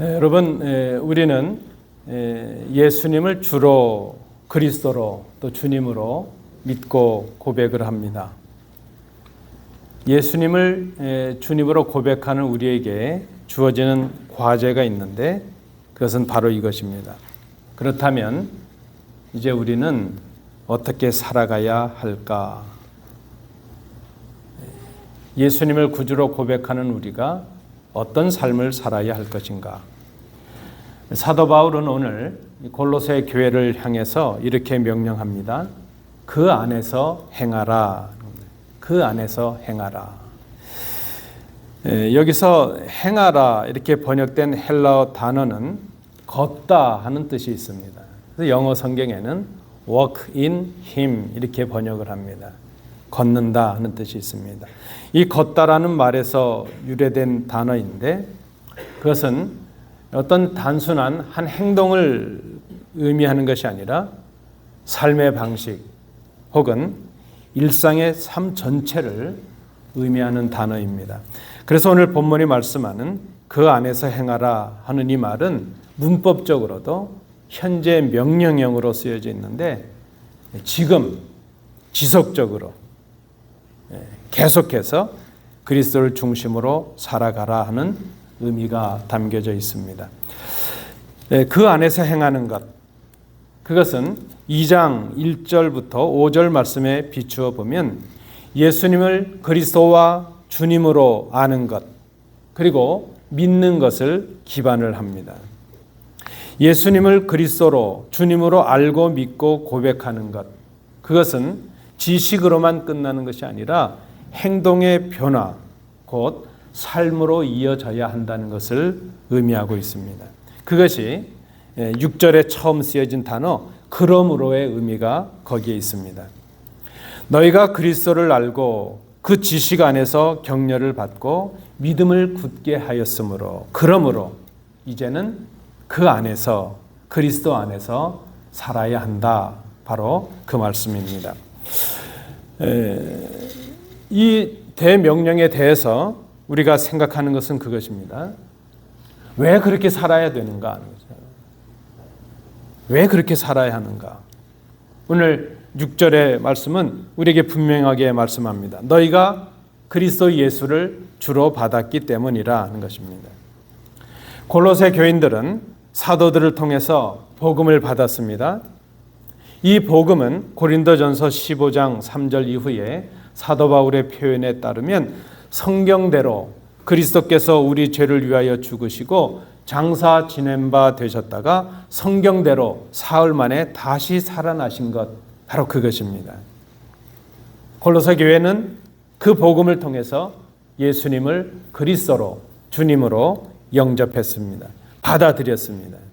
에, 여러분 에, 우리는 에, 예수님을 주로 그리스도로 또 주님으로 믿고 고백을 합니다. 예수님을 에, 주님으로 고백하는 우리에게 주어지는 과제가 있는데 그것은 바로 이것입니다. 그렇다면 이제 우리는 어떻게 살아가야 할까? 예수님을 구주로 고백하는 우리가 어떤 삶을 살아야 할 것인가? 사도 바울은 오늘 골로새 교회를 향해서 이렇게 명령합니다. 그 안에서 행하라. 그 안에서 행하라. 에, 여기서 행하라 이렇게 번역된 헬라어 단어는 걷다 하는 뜻이 있습니다. 영어 성경에는 walk in him 이렇게 번역을 합니다. 걷는다 하는 뜻이 있습니다. 이 걷다라는 말에서 유래된 단어인데 그것은 어떤 단순한 한 행동을 의미하는 것이 아니라 삶의 방식 혹은 일상의 삶 전체를 의미하는 단어입니다. 그래서 오늘 본문이 말씀하는 그 안에서 행하라 하는 이 말은 문법적으로도 현재 명령형으로 쓰여져 있는데 지금 지속적으로 예, 계속해서 그리스도를 중심으로 살아가라 하는 의미가 담겨져 있습니다. 예, 그 안에서 행하는 것 그것은 2장 1절부터 5절 말씀에 비추어 보면 예수님을 그리스도와 주님으로 아는 것 그리고 믿는 것을 기반을 합니다. 예수님을 그리스도로 주님으로 알고 믿고 고백하는 것 그것은 지식으로만 끝나는 것이 아니라 행동의 변화 곧 삶으로 이어져야 한다는 것을 의미하고 있습니다. 그것이 6절에 처음 쓰여진 단어 그러므로의 의미가 거기에 있습니다. 너희가 그리스도를 알고 그 지식 안에서 격려를 받고 믿음을 굳게 하였으므로 그러므로 이제는 그 안에서 그리스도 안에서 살아야 한다. 바로 그 말씀입니다. 이 대명령에 대해서 우리가 생각하는 것은 그것입니다. 왜 그렇게 살아야 되는가? 왜 그렇게 살아야 하는가? 오늘 6절의 말씀은 우리에게 분명하게 말씀합니다. 너희가 그리스도 예수를 주로 받았기 때문이라 하는 것입니다. 골로새 교인들은 사도들을 통해서 복음을 받았습니다. 이 복음은 고린도전서 15장 3절 이후에 사도 바울의 표현에 따르면 성경대로 그리스도께서 우리 죄를 위하여 죽으시고 장사 지낸 바 되셨다가 성경대로 사흘 만에 다시 살아나신 것 바로 그것입니다. 골로새 교회는 그 복음을 통해서 예수님을 그리스도로 주님으로 영접했습니다. 받아들였습니다.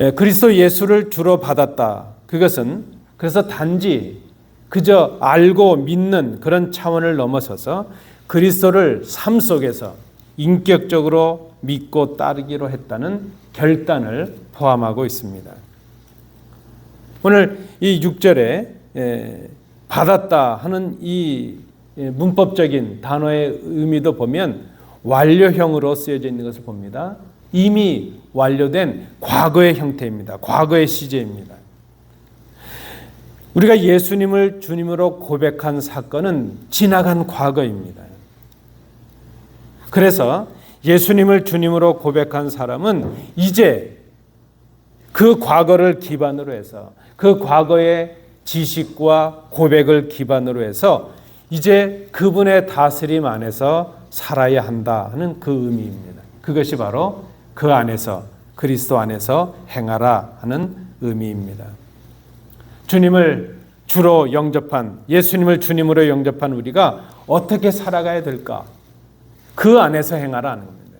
예, 그리스도 예수를 주로 받았다. 그것은 그래서 단지 그저 알고 믿는 그런 차원을 넘어서서 그리스도를 삶 속에서 인격적으로 믿고 따르기로 했다는 결단을 포함하고 있습니다. 오늘 이 6절에 예, 받았다 하는 이 예, 문법적인 단어의 의미도 보면 완료형으로 쓰여져 있는 것을 봅니다. 이미 완료된 과거의 형태입니다. 과거의 시제입니다. 우리가 예수님을 주님으로 고백한 사건은 지나간 과거입니다. 그래서 예수님을 주님으로 고백한 사람은 이제 그 과거를 기반으로 해서 그 과거의 지식과 고백을 기반으로 해서 이제 그분의 다스림 안에서 살아야 한다 하는 그 의미입니다. 그것이 바로 그 안에서 그리스도 안에서 행하라 하는 의미입니다. 주님을 주로 영접한 예수님을 주님으로 영접한 우리가 어떻게 살아가야 될까? 그 안에서 행하라 하는 겁니다.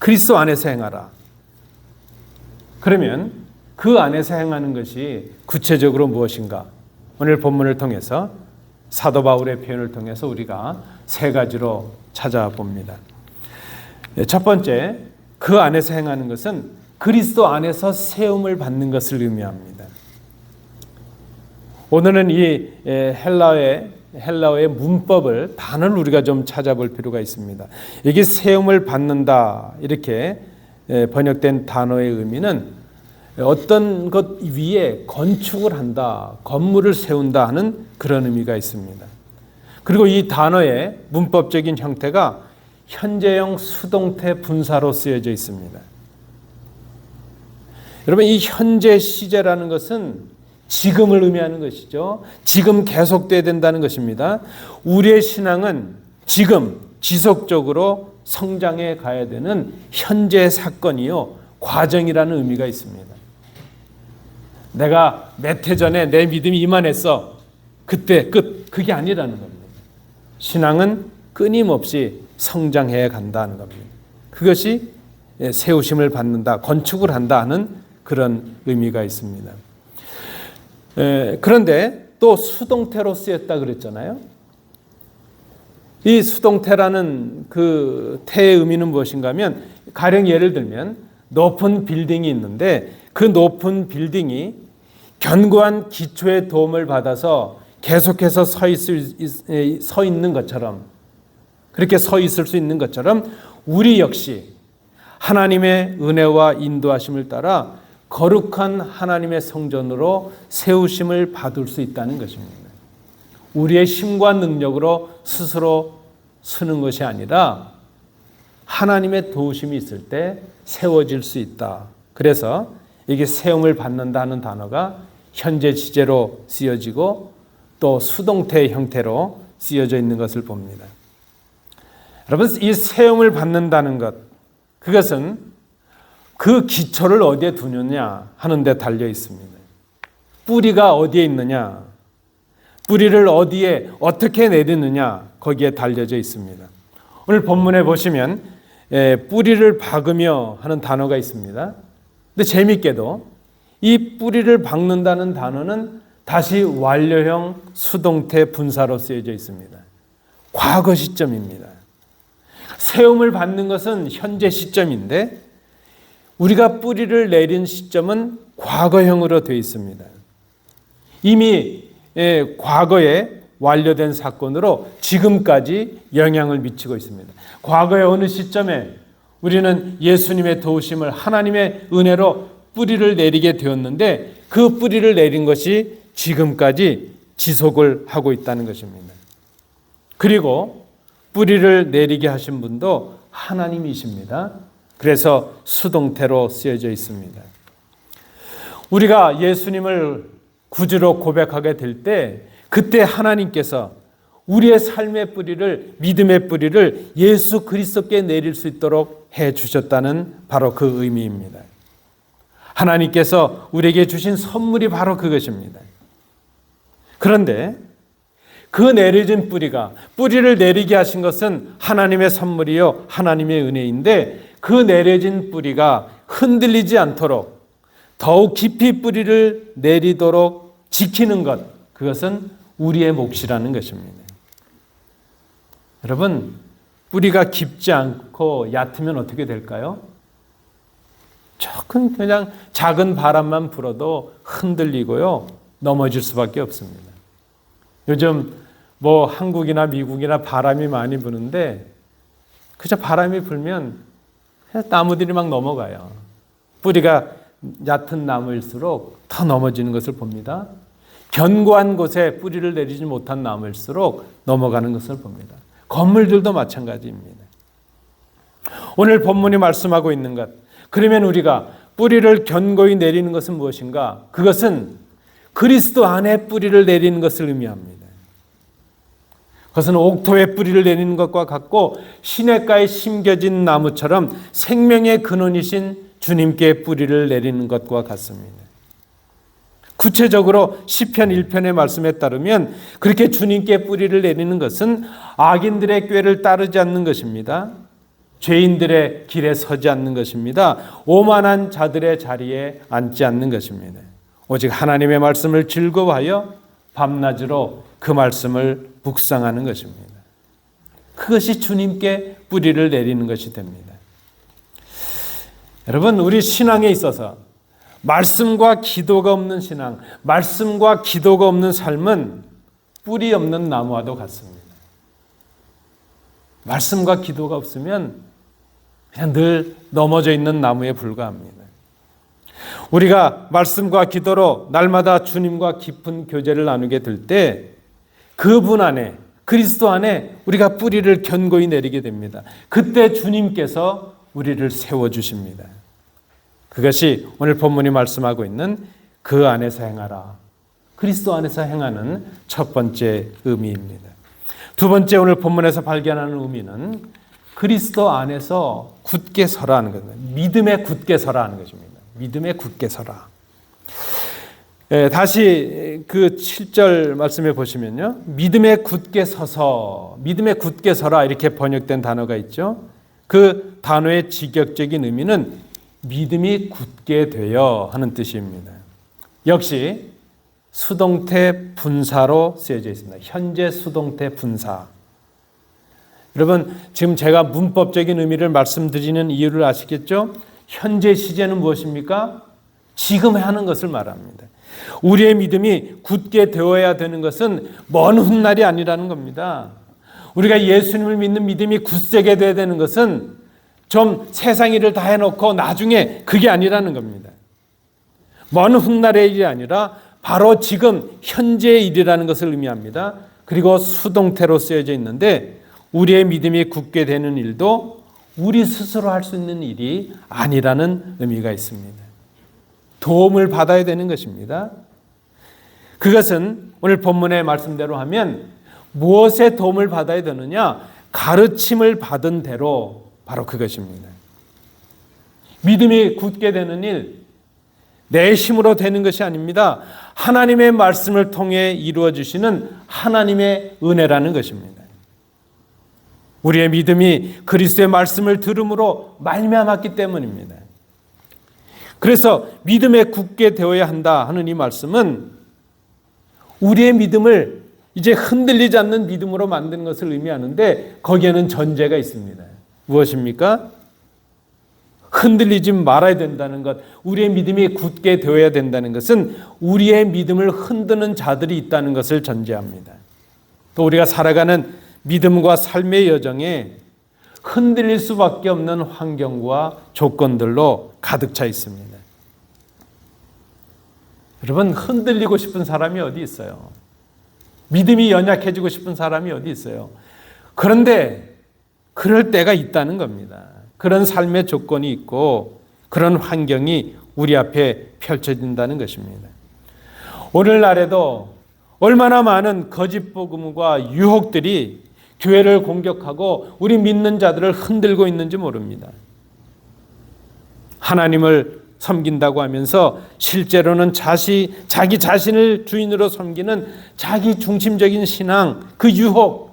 그리스도 안에서 행하라. 그러면 그 안에서 행하는 것이 구체적으로 무엇인가? 오늘 본문을 통해서 사도 바울의 표현을 통해서 우리가 세 가지로 찾아봅니다. 첫 번째, 그 안에서 행하는 것은 그리스도 안에서 세움을 받는 것을 의미합니다. 오늘은 이 헬라의 헬라어의 문법을 단어를 우리가 좀 찾아볼 필요가 있습니다. 이게 세움을 받는다 이렇게 에, 번역된 단어의 의미는 어떤 것 위에 건축을 한다, 건물을 세운다 하는 그런 의미가 있습니다. 그리고 이 단어의 문법적인 형태가 현재형 수동태 분사로 쓰여져 있습니다. 여러분 이 현재 시제라는 것은 지금을 의미하는 것이죠. 지금 계속돼야 된다는 것입니다. 우리의 신앙은 지금 지속적으로 성장해 가야 되는 현재 사건이요 과정이라는 의미가 있습니다. 내가 몇 해 전에 내 믿음이 이만했어. 그때 끝. 그게 아니라는 겁니다. 신앙은 끊임없이 성장해 간다는 겁니다. 그것이 세우심을 받는다, 건축을 한다 하는 그런 의미가 있습니다. 그런데 또 수동태로 쓰였다 그랬잖아요. 이 수동태라는 그 태의 의미는 무엇인가 하면 가령 예를 들면 높은 빌딩이 있는데 그 높은 빌딩이 견고한 기초의 도움을 받아서 계속해서 서, 있을, 서 있는 것처럼 그렇게 서 있을 수 있는 것처럼 우리 역시 하나님의 은혜와 인도하심을 따라 거룩한 하나님의 성전으로 세우심을 받을 수 있다는 것입니다. 우리의 힘과 능력으로 스스로 서는 것이 아니라 하나님의 도우심이 있을 때 세워질 수 있다. 그래서 이게 세움을 받는다는 단어가 현재 시제로 쓰여지고 또 수동태 형태로 쓰여져 있는 것을 봅니다. 여러분, 이 세움을 받는다는 것, 그것은 그 기초를 어디에 두느냐 하는 데 달려 있습니다. 뿌리가 어디에 있느냐, 뿌리를 어디에 어떻게 내리느냐, 거기에 달려져 있습니다. 오늘 본문에 보시면 뿌리를 박으며 하는 단어가 있습니다. 근데 재밌게도 이 뿌리를 박는다는 단어는 다시 완료형 수동태 분사로 쓰여져 있습니다. 과거 시점입니다. 세움을 받는 것은 현재 시점인데 우리가 뿌리를 내린 시점은 과거형으로 되어 있습니다. 이미 예, 과거에 완료된 사건으로 지금까지 영향을 미치고 있습니다. 과거의 어느 시점에 우리는 예수님의 도우심을 하나님의 은혜로 뿌리를 내리게 되었는데 그 뿌리를 내린 것이 지금까지 지속을 하고 있다는 것입니다. 그리고 뿌리를 내리게 하신 분도 하나님이십니다. 그래서 수동태로 쓰여져 있습니다. 우리가 예수님을 구주로 고백하게 될 때 그때 하나님께서 우리의 삶의 뿌리를 믿음의 뿌리를 예수 그리스도께 내릴 수 있도록 해 주셨다는 바로 그 의미입니다. 하나님께서 우리에게 주신 선물이 바로 그것입니다. 그런데 그 내려진 뿌리가 뿌리를 내리게 하신 것은 하나님의 선물이요 하나님의 은혜인데 그 내려진 뿌리가 흔들리지 않도록 더욱 깊이 뿌리를 내리도록 지키는 것 그것은 우리의 몫이라는 것입니다. 여러분 뿌리가 깊지 않고 얕으면 어떻게 될까요? 조금 그냥 작은 바람만 불어도 흔들리고요. 넘어질 수밖에 없습니다. 요즘 뭐 한국이나 미국이나 바람이 많이 부는데 그저 바람이 불면 나무들이 막 넘어가요. 뿌리가 얕은 나무일수록 더 넘어지는 것을 봅니다. 견고한 곳에 뿌리를 내리지 못한 나무일수록 넘어가는 것을 봅니다. 건물들도 마찬가지입니다. 오늘 본문이 말씀하고 있는 것, 그러면 우리가 뿌리를 견고히 내리는 것은 무엇인가? 그것은 그리스도 안에 뿌리를 내리는 것을 의미합니다. 그것은 옥토에 뿌리를 내리는 것과 같고 시냇가에 심겨진 나무처럼 생명의 근원이신 주님께 뿌리를 내리는 것과 같습니다. 구체적으로 시편 1편의 말씀에 따르면 그렇게 주님께 뿌리를 내리는 것은 악인들의 꾀를 따르지 않는 것입니다. 죄인들의 길에 서지 않는 것입니다. 오만한 자들의 자리에 앉지 않는 것입니다. 오직 하나님의 말씀을 즐거워하여 밤낮으로 그 말씀을 묵상하는 것입니다. 그것이 주님께 뿌리를 내리는 것이 됩니다. 여러분, 우리 신앙에 있어서 말씀과 기도가 없는 신앙, 말씀과 기도가 없는 삶은 뿌리 없는 나무와도 같습니다. 말씀과 기도가 없으면 그냥 늘 넘어져 있는 나무에 불과합니다. 우리가 말씀과 기도로 날마다 주님과 깊은 교제를 나누게 될 때 그분 안에 그리스도 안에 우리가 뿌리를 견고히 내리게 됩니다. 그때 주님께서 우리를 세워 주십니다. 그것이 오늘 본문이 말씀하고 있는 그 안에서 행하라. 그리스도 안에서 행하는 첫 번째 의미입니다. 두 번째 오늘 본문에서 발견하는 의미는 그리스도 안에서 굳게 서라는 겁니다. 믿음에 굳게 서라는 것입니다. 믿음에 굳게 서라. 예, 다시 그 7절 말씀해 보시면요. 믿음에 굳게 서서, 믿음에 굳게 서라 이렇게 번역된 단어가 있죠. 그 단어의 직역적인 의미는 믿음이 굳게 되어 하는 뜻입니다. 역시 수동태 분사로 쓰여져 있습니다. 현재 수동태 분사. 여러분, 지금 제가 문법적인 의미를 말씀드리는 이유를 아시겠죠? 현재 시제는 무엇입니까? 지금 하는 것을 말합니다. 우리의 믿음이 굳게 되어야 되는 것은 먼 훗날이 아니라는 겁니다. 우리가 예수님을 믿는 믿음이 굳세게 되어야 되는 것은 좀 세상 일을 다 해놓고 나중에 그게 아니라는 겁니다. 먼 훗날의 일이 아니라 바로 지금 현재의 일이라는 것을 의미합니다. 그리고 수동태로 쓰여져 있는데 우리의 믿음이 굳게 되는 일도 우리 스스로 할 수 있는 일이 아니라는 의미가 있습니다. 도움을 받아야 되는 것입니다. 그것은 오늘 본문의 말씀대로 하면 무엇의 도움을 받아야 되느냐? 가르침을 받은 대로 바로 그것입니다. 믿음이 굳게 되는 일, 내 힘으로 되는 것이 아닙니다. 하나님의 말씀을 통해 이루어 주시는 하나님의 은혜라는 것입니다. 우리의 믿음이 그리스도의 말씀을 들음으로 말미암았기 때문입니다. 그래서 믿음에 굳게 되어야 한다 하는 이 말씀은 우리의 믿음을 이제 흔들리지 않는 믿음으로 만드는 것을 의미하는데 거기에는 전제가 있습니다. 무엇입니까? 흔들리지 말아야 된다는 것, 우리의 믿음이 굳게 되어야 된다는 것은 우리의 믿음을 흔드는 자들이 있다는 것을 전제합니다. 또 우리가 살아가는 믿음과 삶의 여정에 흔들릴 수밖에 없는 환경과 조건들로 가득 차 있습니다. 여러분, 흔들리고 싶은 사람이 어디 있어요? 믿음이 연약해지고 싶은 사람이 어디 있어요? 그런데 그럴 때가 있다는 겁니다. 그런 삶의 조건이 있고 그런 환경이 우리 앞에 펼쳐진다는 것입니다. 오늘날에도 얼마나 많은 거짓 복음과 유혹들이 교회를 공격하고 우리 믿는 자들을 흔들고 있는지 모릅니다. 하나님을 섬긴다고 하면서 실제로는 자시, 자기 자신을 주인으로 섬기는 자기 중심적인 신앙, 그 유혹,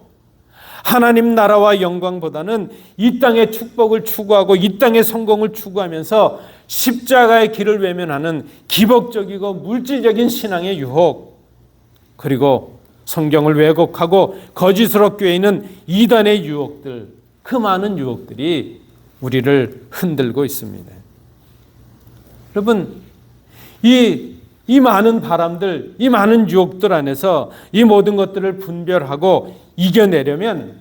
하나님 나라와 영광보다는 이 땅의 축복을 추구하고 이 땅의 성공을 추구하면서 십자가의 길을 외면하는 기복적이고 물질적인 신앙의 유혹, 그리고 성경을 왜곡하고 거짓으로 꿰이는 이단의 유혹들, 그 많은 유혹들이 우리를 흔들고 있습니다. 여러분, 이, 이 많은 바람들, 이 많은 유혹들 안에서 이 모든 것들을 분별하고 이겨내려면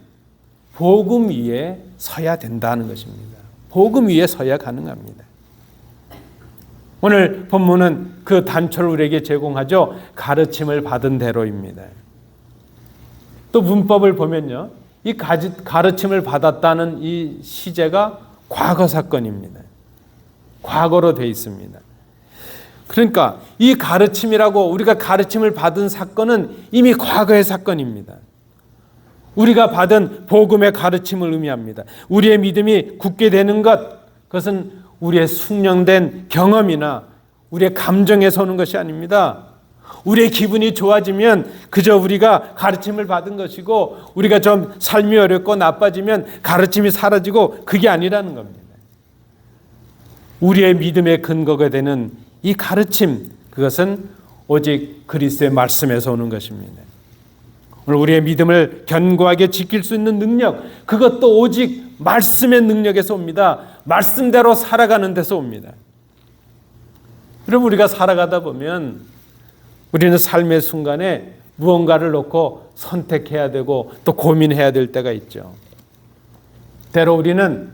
복음 위에 서야 된다는 것입니다. 복음 위에 서야 가능합니다. 오늘 본문은 그 단초를 우리에게 제공하죠. 가르침을 받은 대로입니다. 또 문법을 보면요. 이 가르침을 받았다는 이 시제가 과거 사건입니다. 과거로 되어 있습니다. 그러니까 이 가르침이라고 우리가 가르침을 받은 사건은 이미 과거의 사건입니다. 우리가 받은 복음의 가르침을 의미합니다. 우리의 믿음이 굳게 되는 것, 그것은 우리의 숙련된 경험이나 우리의 감정에서 오는 것이 아닙니다. 우리의 기분이 좋아지면 그저 우리가 가르침을 받은 것이고 우리가 좀 삶이 어렵고 나빠지면 가르침이 사라지고 그게 아니라는 겁니다. 우리의 믿음의 근거가 되는 이 가르침 그것은 오직 그리스도의 말씀에서 오는 것입니다. 오늘 우리의 믿음을 견고하게 지킬 수 있는 능력 그것도 오직 말씀의 능력에서 옵니다. 말씀대로 살아가는 데서 옵니다. 여러분 우리가 살아가다 보면 우리는 삶의 순간에 무언가를 놓고 선택해야 되고 또 고민해야 될 때가 있죠. 때로 우리는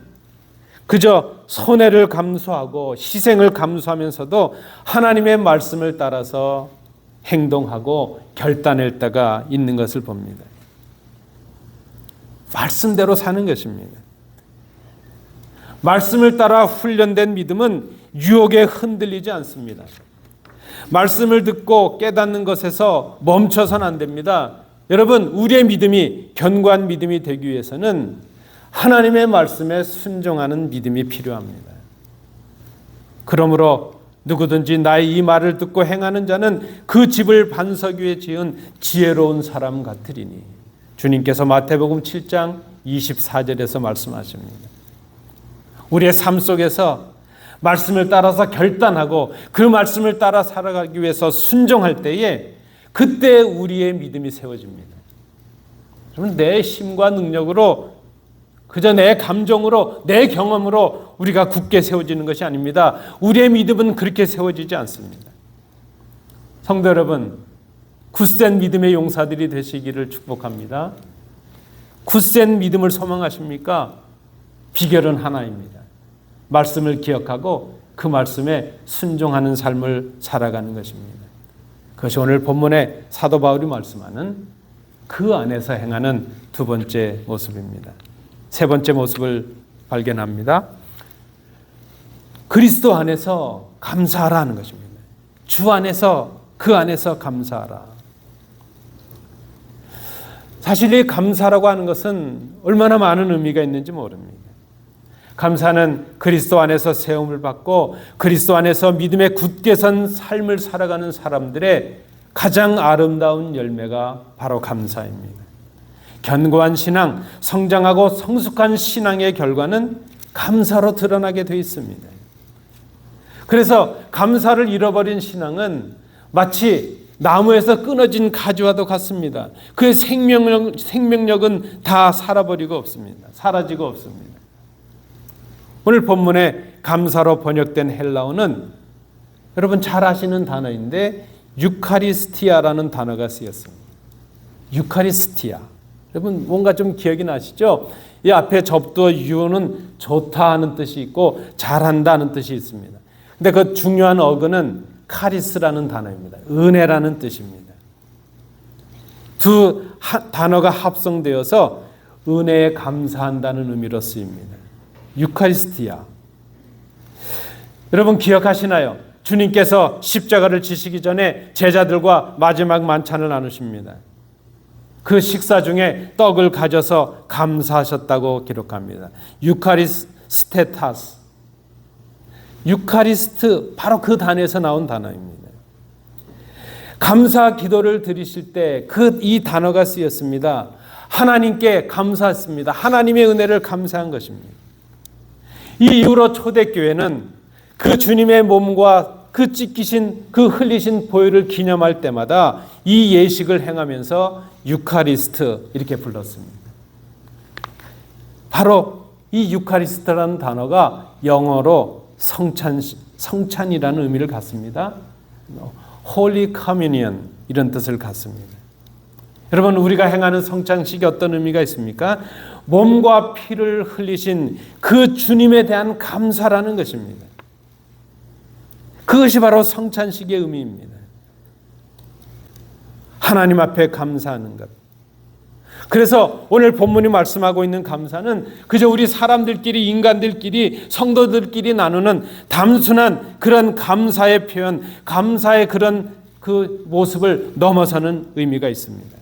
그저 손해를 감수하고 희생을 감수하면서도 하나님의 말씀을 따라서 행동하고 결단할 때가 있는 것을 봅니다. 말씀대로 사는 것입니다. 말씀을 따라 훈련된 믿음은 유혹에 흔들리지 않습니다. 말씀을 듣고 깨닫는 것에서 멈춰선 안 됩니다. 여러분, 우리의 믿음이 견고한 믿음이 되기 위해서는 하나님의 말씀에 순종하는 믿음이 필요합니다. 그러므로 누구든지 나의 이 말을 듣고 행하는 자는 그 집을 반석 위에 지은 지혜로운 사람 같으리니 주님께서 마태복음 7장 24절에서 말씀하십니다. 우리의 삶 속에서 말씀을 따라서 결단하고 그 말씀을 따라 살아가기 위해서 순종할 때에 그때 우리의 믿음이 세워집니다. 그러면 내 힘과 능력으로 그저 내 감정으로 내 경험으로 우리가 굳게 세워지는 것이 아닙니다. 우리의 믿음은 그렇게 세워지지 않습니다. 성도 여러분, 굳센 믿음의 용사들이 되시기를 축복합니다. 굳센 믿음을 소망하십니까? 비결은 하나입니다. 말씀을 기억하고 그 말씀에 순종하는 삶을 살아가는 것입니다. 그것이 오늘 본문에 사도 바울이 말씀하는 그 안에서 행하는 두 번째 모습입니다. 세 번째 모습을 발견합니다. 그리스도 안에서 감사하라는 것입니다. 주 안에서 그 안에서 감사하라. 사실 이 감사라고 하는 것은 얼마나 많은 의미가 있는지 모릅니다. 감사는 그리스도 안에서 세움을 받고 그리스도 안에서 믿음에 굳게 선 삶을 살아가는 사람들의 가장 아름다운 열매가 바로 감사입니다. 견고한 신앙, 성장하고 성숙한 신앙의 결과는 감사로 드러나게 되어 있습니다. 그래서 감사를 잃어버린 신앙은 마치 나무에서 끊어진 가지와도 같습니다. 그의 생명력, 생명력은 다 살아버리고 없습니다. 사라지고 없습니다. 오늘 본문에 감사로 번역된 헬라어는 여러분 잘 아시는 단어인데 유카리스티아라는 단어가 쓰였습니다. 유카리스티아. 여러분 뭔가 좀 기억이 나시죠? 이 앞에 접두어 유는 좋다 하는 뜻이 있고 잘한다 는 뜻이 있습니다. 근데 그 중요한 어근은 카리스라는 단어입니다. 은혜라는 뜻입니다. 두 단어가 합성되어서 은혜에 감사한다는 의미로 쓰입니다. 유카리스티아. 여러분 기억하시나요? 주님께서 십자가를 지시기 전에 제자들과 마지막 만찬을 나누십니다. 그 식사 중에 떡을 가져서 감사하셨다고 기록합니다. 유카리스테타스. 유카리스트 바로 그 단에서 나온 단어입니다. 감사 기도를 드리실 때 그 이 단어가 쓰였습니다. 하나님께 감사했습니다. 하나님의 은혜를 감사한 것입니다. 이 이후로 초대교회는 그 주님의 몸과 그 찢기신 그 흘리신 보혈을 기념할 때마다 이 예식을 행하면서 유카리스트 이렇게 불렀습니다. 바로 이 유카리스트라는 단어가 영어로 성찬 성찬이라는 의미를 갖습니다. Holy Communion 이런 뜻을 갖습니다. 여러분 우리가 행하는 성찬식이 어떤 의미가 있습니까? 몸과 피를 흘리신 그 주님에 대한 감사라는 것입니다. 그것이 바로 성찬식의 의미입니다. 하나님 앞에 감사하는 것. 그래서 오늘 본문이 말씀하고 있는 감사는 그저 우리 사람들끼리 인간들끼리 성도들끼리 나누는 단순한 그런 감사의 표현, 감사의 그런 그 모습을 넘어서는 의미가 있습니다.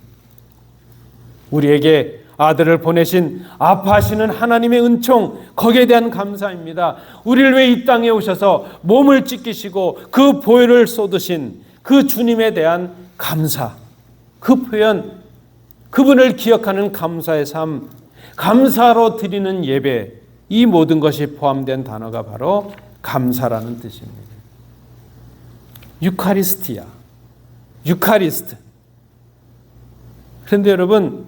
우리에게 아들을 보내신 아파하시는 하나님의 은총 거기에 대한 감사입니다. 우리를 왜 이 땅에 오셔서 몸을 찢기시고 그 보혈을 쏟으신 그 주님에 대한 감사. 그 표현 그분을 기억하는 감사의 삶, 감사로 드리는 예배 이 모든 것이 포함된 단어가 바로 감사라는 뜻입니다. 유카리스티아. 유카리스트. 그런데 여러분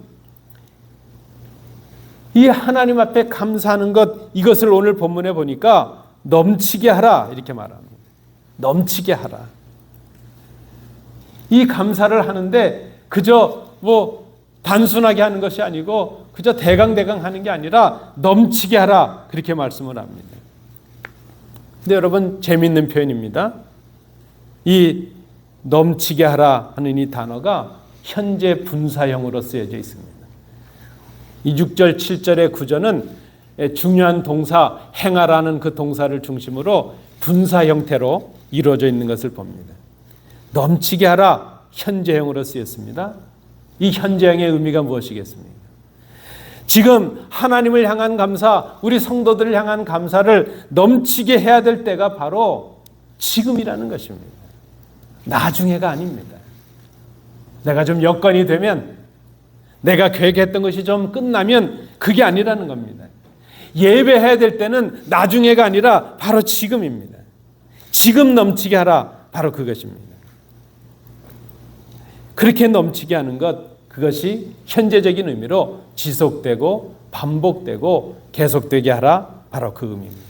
이 하나님 앞에 감사하는 것 이것을 오늘 본문에 보니까 넘치게 하라 이렇게 말합니다. 넘치게 하라. 이 감사를 하는데 그저 뭐 단순하게 하는 것이 아니고 그저 대강대강 하는 게 아니라 넘치게 하라 그렇게 말씀을 합니다. 근데 여러분 재밌는 표현입니다. 이 넘치게 하라 하는 이 단어가 현재 분사형으로 쓰여져 있습니다. 이 6절 7절의 구절은 중요한 동사 행하라는 그 동사를 중심으로 분사 형태로 이루어져 있는 것을 봅니다. 넘치게 하라 현재형으로 쓰였습니다. 이 현재형의 의미가 무엇이겠습니까? 지금 하나님을 향한 감사, 우리 성도들을 향한 감사를 넘치게 해야 될 때가 바로 지금이라는 것입니다. 나중에가 아닙니다. 내가 좀 여건이 되면 내가 계획했던 것이 좀 끝나면 그게 아니라는 겁니다. 예배해야 될 때는 나중에가 아니라 바로 지금입니다. 지금 넘치게 하라. 바로 그것입니다. 그렇게 넘치게 하는 것, 그것이 현재적인 의미로 지속되고 반복되고 계속되게 하라. 바로 그 의미입니다.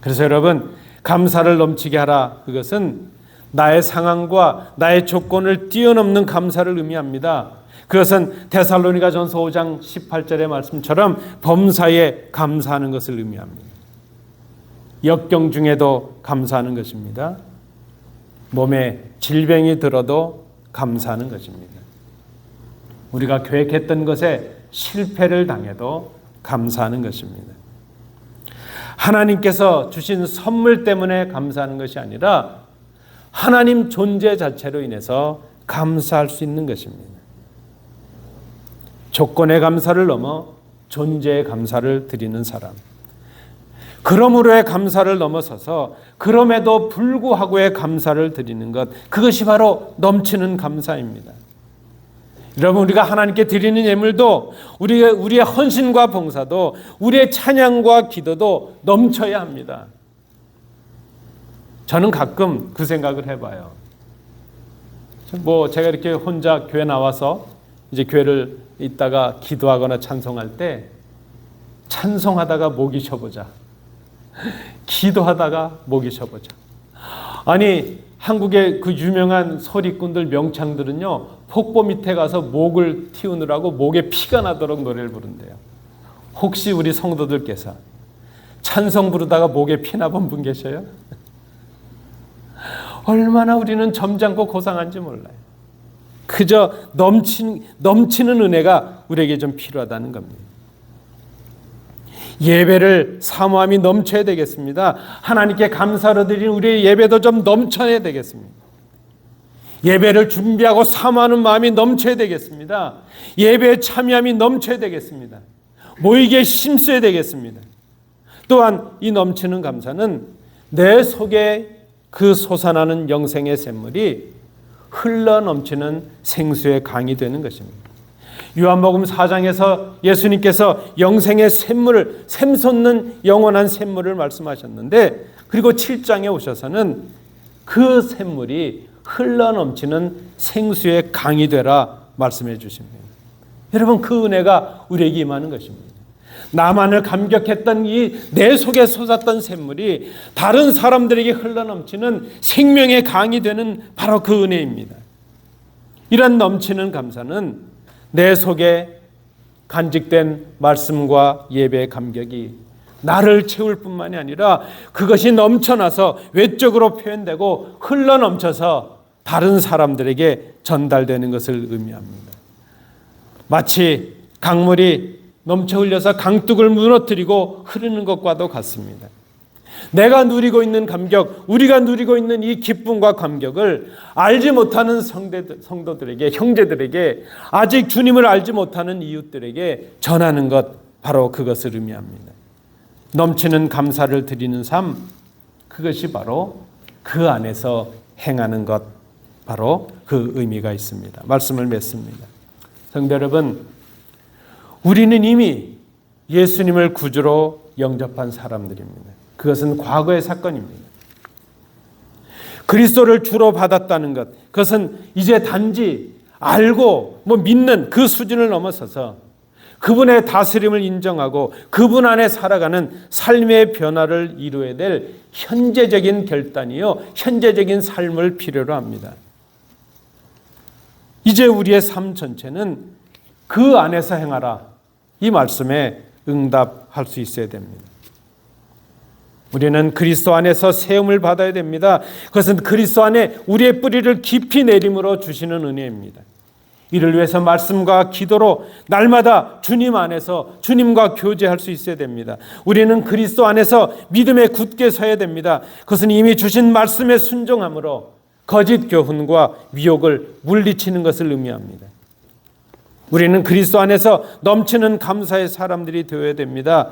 그래서 여러분, 감사를 넘치게 하라. 그것은 나의 상황과 나의 조건을 뛰어넘는 감사를 의미합니다. 그것은 데살로니가 전서 5장 18절의 말씀처럼 범사에 감사하는 것을 의미합니다. 역경 중에도 감사하는 것입니다. 몸에 질병이 들어도 감사하는 것입니다. 우리가 계획했던 것에 실패를 당해도 감사하는 것입니다. 하나님께서 주신 선물 때문에 감사하는 것이 아니라 하나님 존재 자체로 인해서 감사할 수 있는 것입니다. 조건의 감사를 넘어 존재의 감사를 드리는 사람. 그러므로의 감사를 넘어서서 그럼에도 불구하고의 감사를 드리는 것. 그것이 바로 넘치는 감사입니다. 여러분 우리가 하나님께 드리는 예물도 우리의 우리의 헌신과 봉사도 우리의 찬양과 기도도 넘쳐야 합니다. 저는 가끔 그 생각을 해봐요. 뭐 제가 이렇게 혼자 교회 나와서 이제 교회를 있다가 기도하거나 찬송할 때 찬송하다가 목이 쉬어보자. 기도하다가 목이 쉬어보자. 아니 한국의 그 유명한 소리꾼들 명창들은요 폭포 밑에 가서 목을 틔우느라고 목에 피가 나도록 노래를 부른대요. 혹시 우리 성도들께서 찬송 부르다가 목에 피나 본분 계셔요? 얼마나 우리는 점잖고 고상한지 몰라요. 그저 넘친, 넘치는 은혜가 우리에게 좀 필요하다는 겁니다. 예배를 사모함이 넘쳐야 되겠습니다. 하나님께 감사로 드린 우리의 예배도 좀 넘쳐야 되겠습니다. 예배를 준비하고 사모하는 마음이 넘쳐야 되겠습니다. 예배에 참여함이 넘쳐야 되겠습니다. 모이게 힘써야 되겠습니다. 또한 이 넘치는 감사는 내 속에 그 솟아나는 영생의 샘물이 흘러 넘치는 생수의 강이 되는 것입니다. 요한복음 4장에서 예수님께서 영생의 샘물을 샘솟는 영원한 샘물을 말씀하셨는데 그리고 7장에 오셔서는 그 샘물이 흘러 넘치는 생수의 강이 되라 말씀해 주십니다. 여러분 그 은혜가 우리에게 임하는 것입니다. 나만을 감격했던 이 내 속에 솟았던 샘물이 다른 사람들에게 흘러넘치는 생명의 강이 되는 바로 그 은혜입니다. 이런 넘치는 감사는 내 속에 간직된 말씀과 예배의 감격이 나를 채울 뿐만이 아니라 그것이 넘쳐나서 외적으로 표현되고 흘러 넘쳐서 다른 사람들에게 전달되는 것을 의미합니다. 마치 강물이 넘쳐 흘려서 강둑을 무너뜨리고 흐르는 것과도 같습니다. 내가 누리고 있는 감격, 우리가 누리고 있는 이 기쁨과 감격을 알지 못하는 성도들에게, 형제들에게, 아직 주님을 알지 못하는 이웃들에게 전하는 것, 바로 그것을 의미합니다. 넘치는 감사를 드리는 삶, 그것이 바로 그 안에서 행하는 것, 바로 그 의미가 있습니다. 말씀을 맺습니다. 성도 여러분, 우리는 이미 예수님을 구주로 영접한 사람들입니다. 그것은 과거의 사건입니다. 그리스도를 주로 받았다는 것, 그것은 이제 단지 알고 뭐 믿는 그 수준을 넘어서서 그분의 다스림을 인정하고 그분 안에 살아가는 삶의 변화를 이루어야 될 현재적인 결단이요, 현재적인 삶을 필요로 합니다. 이제 우리의 삶 전체는 그 안에서 행하라. 이 말씀에 응답할 수 있어야 됩니다. 우리는 그리스도 안에서 세움을 받아야 됩니다. 그것은 그리스도 안에 우리의 뿌리를 깊이 내림으로 주시는 은혜입니다. 이를 위해서 말씀과 기도로 날마다 주님 안에서 주님과 교제할 수 있어야 됩니다. 우리는 그리스도 안에서 믿음에 굳게 서야 됩니다. 그것은 이미 주신 말씀에 순종함으로 거짓 교훈과 미혹을 물리치는 것을 의미합니다. 우리는 그리스도 안에서 넘치는 감사의 사람들이 되어야 됩니다.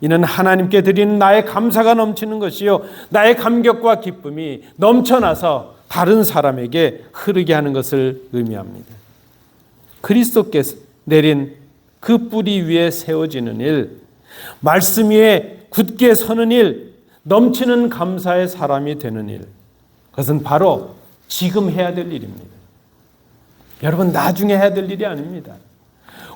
이는 하나님께 드리는 나의 감사가 넘치는 것이요. 나의 감격과 기쁨이 넘쳐나서 다른 사람에게 흐르게 하는 것을 의미합니다. 그리스도께서 내린 그 뿌리 위에 세워지는 일, 말씀 위에 굳게 서는 일, 넘치는 감사의 사람이 되는 일. 그것은 바로 지금 해야 될 일입니다. 여러분, 나중에 해야 될 일이 아닙니다.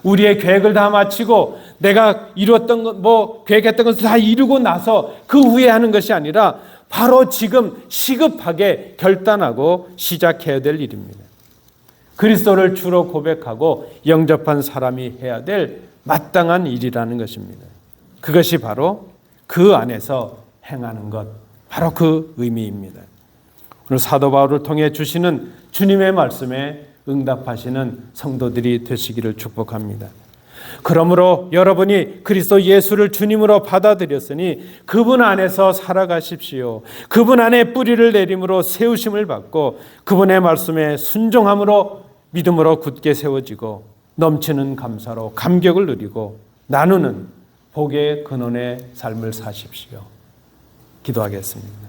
우리의 계획을 다 마치고 내가 이루었던 것, 뭐 계획했던 것을 다 이루고 나서 그 후에 하는 것이 아니라 바로 지금 시급하게 결단하고 시작해야 될 일입니다. 그리스도를 주로 고백하고 영접한 사람이 해야 될 마땅한 일이라는 것입니다. 그것이 바로 그 안에서 행하는 것, 바로 그 의미입니다. 오늘 사도 바울을 통해 주시는 주님의 말씀에 응답하시는 성도들이 되시기를 축복합니다. 그러므로 여러분이 그리스도 예수를 주님으로 받아들였으니 그분 안에서 살아가십시오. 그분 안에 뿌리를 내림으로 세우심을 받고 그분의 말씀에 순종함으로 믿음으로 굳게 세워지고 넘치는 감사로 감격을 누리고 나누는 복의 근원의 삶을 사십시오. 기도하겠습니다.